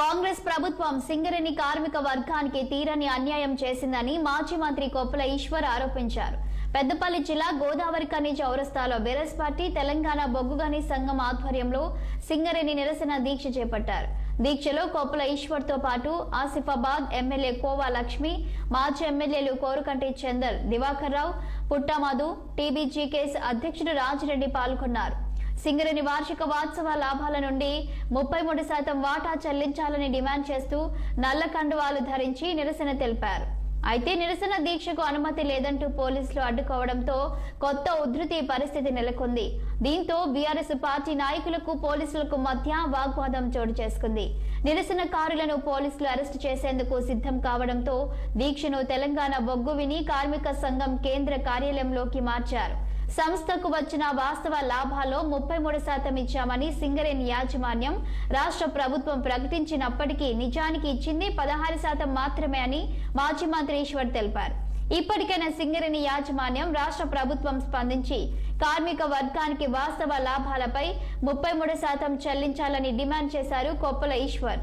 కాంగ్రెస్ ప్రభుత్వం సింగరేణి కార్మిక వర్గానికి తీరని అన్యాయం చేసిందని మాజీ మంత్రి కొప్పుల ఈశ్వర్ ఆరోపించారు. పెద్దపల్లి జిల్లా గోదావరి కని చౌరస్తాలో బెరస్ పార్టీ తెలంగాణ బొగ్గుగని సంఘం ఆధ్వర్యంలో సింగరేణి నిరసన దీక్ష చేపట్టారు. దీక్షలో కొప్పుల ఈశ్వర్తో పాటు ఆసిఫాబాద్ ఎమ్మెల్యే కోవా లక్ష్మి మాజీ ఎమ్మెల్యేలు కోరుకంటి చందర్ దివాకర్ రావు పుట్టమధు టీబీజీకేఎస్ అధ్యక్షుడు రాజిరెడ్డి పాల్గొన్నారు. సింగరేణి వార్షిక వాత్సవ లాభాల నుండి ముప్పై మూడు శాతం వాటా చెల్లించాలని డిమాండ్ చేస్తూ నల్ల కండువాలు ధరించి నిరసన తెలిపారు. అయితే నిరసన దీక్షకు అనుమతి లేదంటూ పోలీసులు అడ్డుకోవడంతో కొత్త ఉధృతి పరిస్థితి నెలకొంది. దీంతో బీఆర్ఎస్ పార్టీ నాయకులకు పోలీసులకు మధ్య వాగ్వాదం చోటు చేసుకుంది. నిరసనకారులను పోలీసులు అరెస్టు చేసేందుకు సిద్ధం కావడంతో దీక్షను తెలంగాణ బొగ్గు విని కార్మిక సంఘం కేంద్ర కార్యాలయంలోకి మార్చారు. సంస్థకు వచ్చిన వాస్తవ లాభాల్లో ముప్పై మూడు శాతం ఇచ్చామని సింగరేణి యాజమాన్యం రాష్ట్ర ప్రభుత్వం ప్రకటించినప్పటికీ నిజానికి ఇచ్చింది పదహారు శాతం మాత్రమే అని మాజీ మంత్రి ఈశ్వర్ తెలిపారు. ఇప్పటికైనా సింగరేణి యాజమాన్యం రాష్ట్ర ప్రభుత్వం స్పందించి కార్మిక వర్గానికి వాస్తవ లాభాలపై ముప్పై మూడు శాతం చెల్లించాలని డిమాండ్ చేశారు కొప్పల ఈశ్వర్.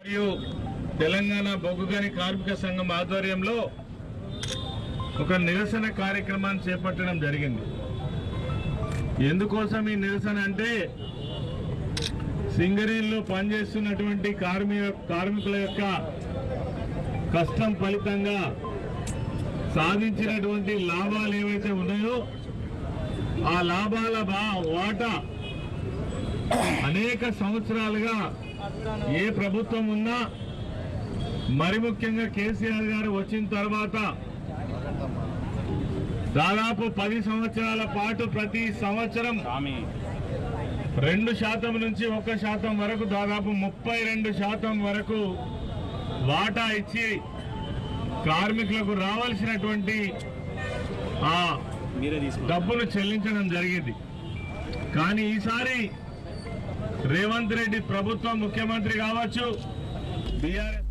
మరియు తెలంగాణ బొగ్గుగని కార్మిక సంఘం ఆధ్వర్యంలో ఒక నిరసన కార్యక్రమాన్ని చేపట్టడం జరిగింది. ఎందుకోసం ఈ నిరసన అంటే సింగరేణిలో పనిచేస్తున్నటువంటి కార్మిక కార్మికుల యొక్క కష్టం ఫలితంగా సాధించినటువంటి లాభాలు ఏవైతే ఉన్నాయో ఆ లాభాల బా- వాటా అనేక సంవత్సరాలుగా ఏ ప్రభుత్వం ఉన్నా మరి ముఖ్యంగా కేసీఆర్ గారు వచ్చిన తర్వాత దాదాపు పది సంవత్సరాల పాటు ప్రతి సంవత్సరం రెండు శాతం నుంచి ఒక శాతం వరకు దాదాపు ముప్పై రెండు శాతం వరకు వాటా ఇచ్చి కార్మికులకు రావాల్సినటువంటి ఆ డబ్బును చెల్లించడం జరిగింది. కానీ ఈసారి రేవంత్ రెడ్డి ప్రభుత్వం ముఖ్యమంత్రి కావచ్చు బీఆర్ఎస్